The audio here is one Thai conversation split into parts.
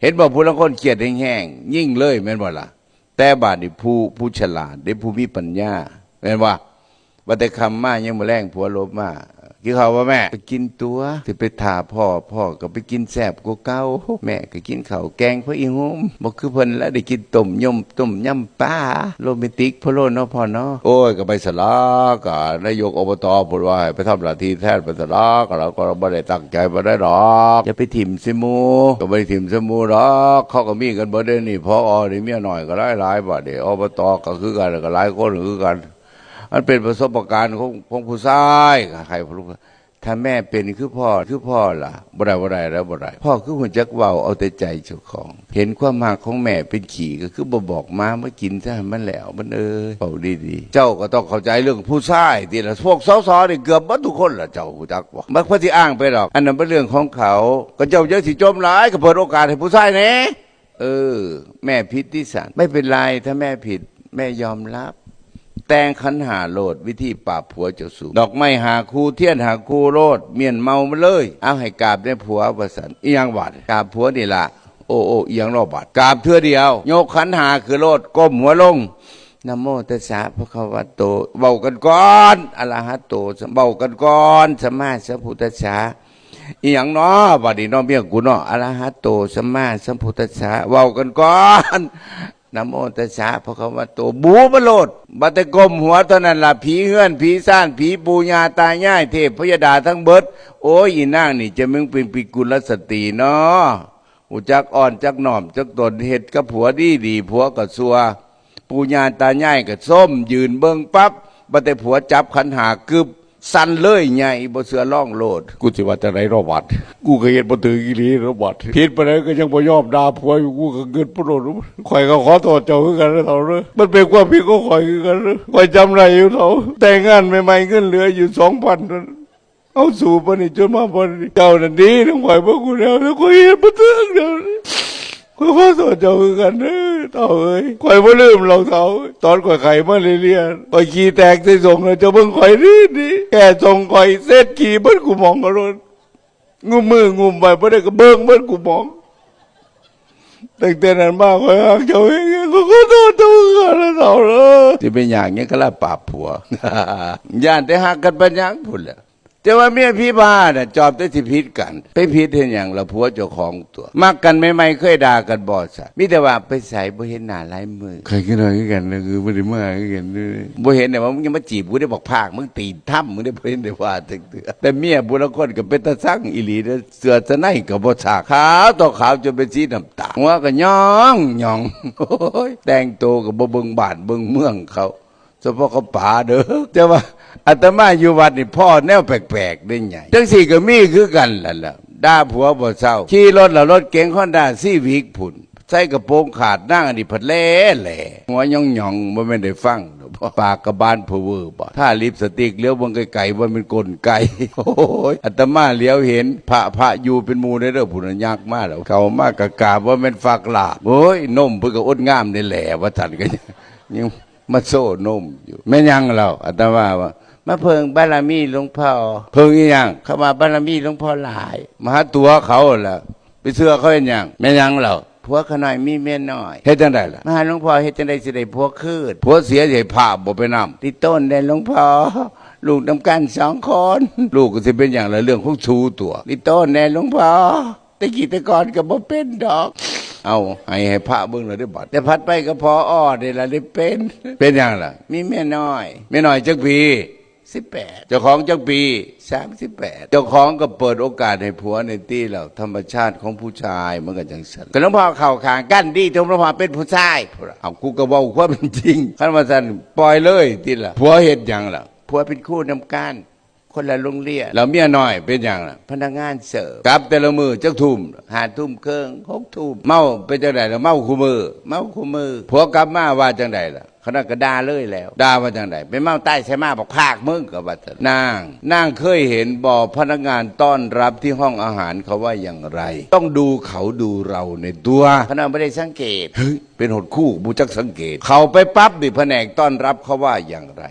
เห็นบอกผู้ละคนเกียดแห้งๆยิ่งเลยแม่นบ่ล่ะ แต่บาดนี่ผู้ผู้ฉลาดได้ผู้มีปัญญาแม่นว่าว่าแต่คำมายังมาแรงผัวลบมา กินข้าวว่าแม่ ไปกินตัวสิไปถ่าพ่อพ่อก็ไปกินแซ่บกว่าเก่าแม่ก็กินข้าวแกงพระอีหมบ่คือเพิ่นแล้วได้กินต้มยมต้มยำปลาโรแมนติกพะโลเนาะพ่อเนาะโอ้ยก็ไปสลาก็นายกอบตพูดว่าให้ไปทำหน้าที่แทนไปสลาก็เราก็บ่ได้ตั้งใจบ่ได้หรอกอย่าไปถิ่มซิหมูก็บ่ได้ถิ่มซิหมูหรอกเขาก็มีกันบ่ได้นี่พอนี่เมียน้อยก็หลายๆบ่เด้อบตก็คือกันก็หลายคนคือกัน มันเป็นประสบการณ์ของของผู้ชายใครพรู้ถ้าแม่เป็นคือพ่อคือพ่อล่ะบ่ได้บ่ได้แล้วบ่ได้พ่อคือหัวจักเว้าเอาแต่ใจเจ้าของ เห็นความมากของแม่เป็นขี่ก็คือบ่บอกมามากินซะมันแล้วมันเอ้ยเป่าดีๆ เจ้าก็ต้องเข้าใจเรื่องผู้ชายที่ละพวกสสนี่เกือบหมดทุกคนล่ะเจ้าหูจักบ่มักพระที่อ้างไปหรอก อันนั้นเป็นเรื่องของเขา ก็เจ้าเยอะสิจมหลายก็เปิดโอกาสให้ผู้ชายแน่เออ แม่ผิดที่สันไม่เป็นไรถ้าแม่ผิดแม่ยอมรับ แต่งขันหาโลดวิธีปราบผัวเจ้าสูดอกไม้หาคูเทียนหาคูโลดเมียนเมามาเลย เอาให้กราบได้ผัวประสันอียังบาดกราบผัวนี่ละโอ้โอ้อียังรอบบาดกราบเทือเดียว โยกขันหาคือโลดก้มหัวลงนะโมตัสสะพระคะวะโตเบากันก่อนอะระหะโตเบากันก่อนสมมาสัมพุทธัสสะอีหยังเนาะบัดนี้เน้องเมียกูเนาะอะระหะโตสัมมาสัมพุทธัสสะเว้ากันก่อน นโมตัสสะพระคะวะโตบูบโลดบัตกลมหัวเท่านั้นล่ะผีเฮือนผีซ่านผีปูญาตายง่ายเทพพยดาทั้งเบิด โอ้ยอีนางนี่จะมึงเป็นปิกุลสตีเนาะหูจักอ่อนจักหน่อมจักตนเฮ็ดกับผัวดีดีผัวก็ซัวปูญาตายายก็ส้มยืนเบิงปั๊บบัตผัวจับขันหากึบ สั่นเลยไงบ่เสือล่องโลด กูสิว่าจะไรรอบัดกูก็เห็นบ่ถืออีหลีรอบัดผิดไปแล้วก็ยังบ่ยอมด่าผัวอยู่กูก็เกินปโดดข่อยก็ขอโทษเจ้าคือกันนะเฒ่าเด้อมันเป็นความผิดของข่อยคือกันเด้อข่อยจำได้อยู่เฒ่าแต่งงานใหม่ๆเงินเหลืออยู่2,000นั่นเอาสู่ปนนี้จนมาปนนี้เจ้านั่นดีทั้งข่อยบ่กูแล้วแล้วข่อยเห็นบ่ถึงเด้อข่อยขอโทษเจ้าคือกันเด้อ เต่าเอ้ยข่อยบ่ลืมรอกเต่าตอนข่อยไข่มาเรียนๆข่อยขี่แตกใส่ส่งแล้วเจะเบิ่งข่อยนี่นี่แค่ส่งข่อยเสร็จขี่เบิ่งกูมองก็รถงุมมืองุมไปบ่ได้ก็เบิ่งเบิ่งกูมองตั้งแต่นั้นมาข่อยฮักเจ้าเองก็ขอโทษเจ้าคือกันนะเต่าเด้อสิเป็นอย่างนี้ก็ละปราบผัวย่านแต่ฮักกันเป็นหยังพุ่นแหละ แต่ว่าเมียพี่บ้าน่ะจอบได้สิผิดกัน ไปผิดเห็นอย่างละผัวเจ้าของตัวมักกันไม่ไม่ๆเคยด่ากันบ่ซะมีแต่ว่าไปใส่บ่เห็นหน้าหลายมือใครกันหน่อยกันนะคือบ่ได้มาคือกันบ่เห็นเนี่ยว่ามึงยังมาจีบกูได้บอกภาคมึงตีนถ้ำมึงได้บ่เห็นได้ว่าตึกเตือแต่เมียบุรุคนก็เป็นตาซังอีหลีเด้อเสือสะในก็บ่ฉากขาวต่อขาวจนเป็นสีน้ำตาลหัวก็ย่องย่องโอ้ยแต่งตัวก็บ่เบิ่งบ้านเบิ่งเมืองเขาเฉพาะเขาป่าเด้อแต่ว่า อาตมาอยู่วัดนี่พ่อแนวแปลกๆได้ไงจังสี่ก็มีคือกันล่ะล่ะด่าผัวบ่เศร้าขี่รถล้วรถเก๋งฮอนด้าซี่วิกผุนใส่กระโปรงขาดนั่งอันนี้ผัดแล่แหล่หัวย่องย่องๆบ่แม่ได้ฟังปากกระบาลเพอเวอร์บ่ถ้าลิปสติกเลี้ยวบิ่งไกลๆว่ามันกลไกโอ้ยอาตมาเลี้ยวเห็น พระพระอยู่เป็นมู่ได้เด้อผู้นั้นยากมากแล้วเขามากกะกาบว่าแม่นฝากหลาบโอ้ยนมเพิ่นก็อดงามในแหละว่าท่านก็ยังมาโซ่นมอยู่แม่ยังเราอาตมาว่า มาเพิงบารมีหลวงพ่อเพิงอีหยังเข้ามาบารมีหลวงพ่อหลาย มาหาตัวเขาล่ะไปเสื้อเขาเป็นอย่างแม่ยังเหราผัวขน่อยมีเมียน้อยเฮ็ดจังไดล่ะมาหาหลวงพ่อเฮ็ดจังไดสิได้ผัวคืนผัวเสียใหญ่ภาพบ่ไปนำติดต้นได้หลวงพ่อลูกนำกันสองคน ลูกก็สิเป็นอย่างไรเรื่องของชูตัวติดต้นแน่หลวงพ่อตะกี้ตะกอนก็บ่เป็นดอก เอาให้ให้พระเบิ่งเลยได้บัดแต่พัดไปก็พออ้อนี่ล่ะได้เป็น เป็นอย่างล่ะ มีแม่น้อยแม่น้อยจักพี สิบแปดเจ้าของจังปีสามสิบแปดเจ้าของก็เปิดโอกาสให้ผัวในตี้เราธรรมชาติของผู้ชายเมันก็จังสันกระหลวงพ่อเข่าขางกั้นดีทงหลวงพ่อเป็นผู้ชายเอากูก็ว่าความเป็นจริงขั้นมาสันปล่อยเลยที่ละผัวเห็นยังล่ะผัวเป็นคู่นำกัน คนละโรงเรียนเราเมียน้อยเป็นอย่างล่ะพนักงานเสิร์ฟกลับแต่ละมือจักทุ่มหาทุ่มเครื่องหกทุ่มเมาเป็นจังไดล่ะเมาคู่มือ เมาคู่มือผัวกลับมาว่าจังไดล่ะขณะก็ด่าเลยแล้วด่าว่าจังไดไปเมาใต้ใช่มาบอกภาคมึงกับว่าจังนางนางเคยเห็นบ่พนักงานต้อนรับที่ห้องอาหารเขาว่าอย่างไร ต้องดูเขาดูเราในตัวขณะไม่ได้สังเกตเฮ้ยเป็นหดคู่บูจักสังเกต เขาไปปั๊บดิแผนกต้อนรับเขาว่าอย่างไร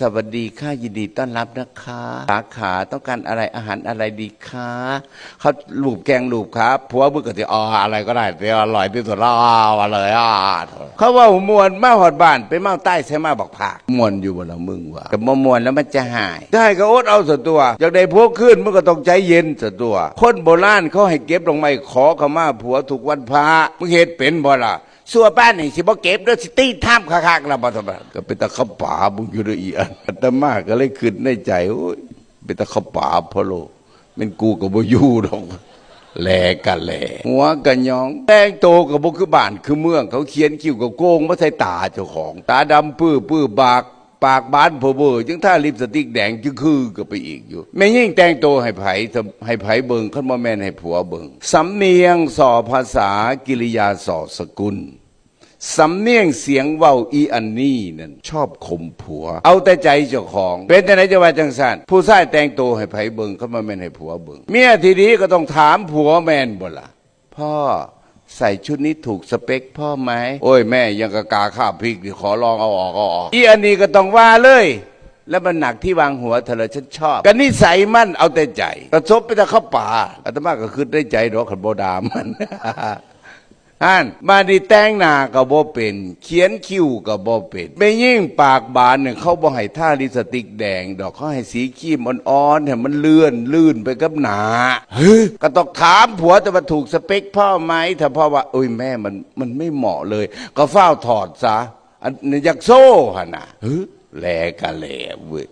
สวัสดีค่ะยินดีต้อนรับนะคะสาขาต้องการอะไรอาหารอะไรดีคะเขาลูบแกงลูบครับผัวมึงก็จะอ๋ออะไรก็ได้แต่อร่อยที่สุดแล้วอ่ามาเลยอ่าเขาว่ามวนมาหอดบ้านไปเมาใต้ใช่มาบอกผักมวนอยู่บนละมึงว่ะกับมมวนแล้วมันจะหายได้ก็อดเอาส่วนตัวอยากได้พวกขึ้นมึงก็ต้องใจเย็นส่วนตัว คนโบราณเขาให้เก็บลงไม้ขอขมาผัวถูกวันพระมึงเห็นเป็นบ่ล่ะ สัวป้านนี่สิบ่เก็บด้วยสิตีท่ามคักๆแล้วบ่ทำไมก็เป็นตะเขป่าบุญอยู่เด้ออีอันอาตมาก็เลยขึ้นในใจโอ้ยเป็นตะเขป่าพะโลเป็นกูกับ่อยู่ดอกแหลกันแลหัวกันยองแต่งโตกับ่คือบ้านคือเมือง เขาเขียนคิ้วกับโกงมาใส่ตาเจ้าของ ตาดำปื้อปื้อบาก ปากบานเพ้อเบ้อจึงถ้าลิปสติกแดงจึงคือก็ไปอีกอยู่แม่ยิ่งแต่งตัวให้ไผให้ไผเบิงขึ้นมาแม่นให้ผัวเบิงสำเนียงสอภาษากิริยาสอสกุลสำเนียงเสียงเว้าอีอันนี้นั่นชอบข่มผัว เอาแต่ใจเจ้าของ เป็นจังไหนจะว่าจังสันผู้ชายแต่งตัวให้ไผเบิงเข้ามาแม่นให้ผัวเบิงเมียทีนี้ก็ต้องถามผัวแม่นบ่ละพ่อ ใส่ชุดนี้ถูกสเปคพ่อไหมโอ้ยแม่ยังกะกาข้าพริกขอลองเอาออกเอาออกอีอันนี้ก็ต้องว่าเลย แล้วมันหนักที่วางหัวเธอเลยฉันชอบกันนิสัยมั่นเอาแต่ใจกระซบไปแต่เข้าป่าอาตมาก็คือได้ใจดอกขันโบดามัน อันมาดีแต่งหน้าก็บ่เป็น เขียนคิ้วก็บ่เป็นไม่ยิ่งปากบานเนี่ยเขาบ่ให้ท่าลิปสติกแดง ดอกเขาให้สีครีมอ่อนๆให้มันเลื่อนลื่นไปกับหนาเฮ้ยก็ต้องถามผัวจะมาถูกสเปคพ่อไหมถ้าพ่อว่าเอ้ยแม่มันมันไม่เหมาะเลย ก็เฝ้าถอดซะอันนี้อยากโซ่หนนะเฮ้ยแลกันแลเว้ย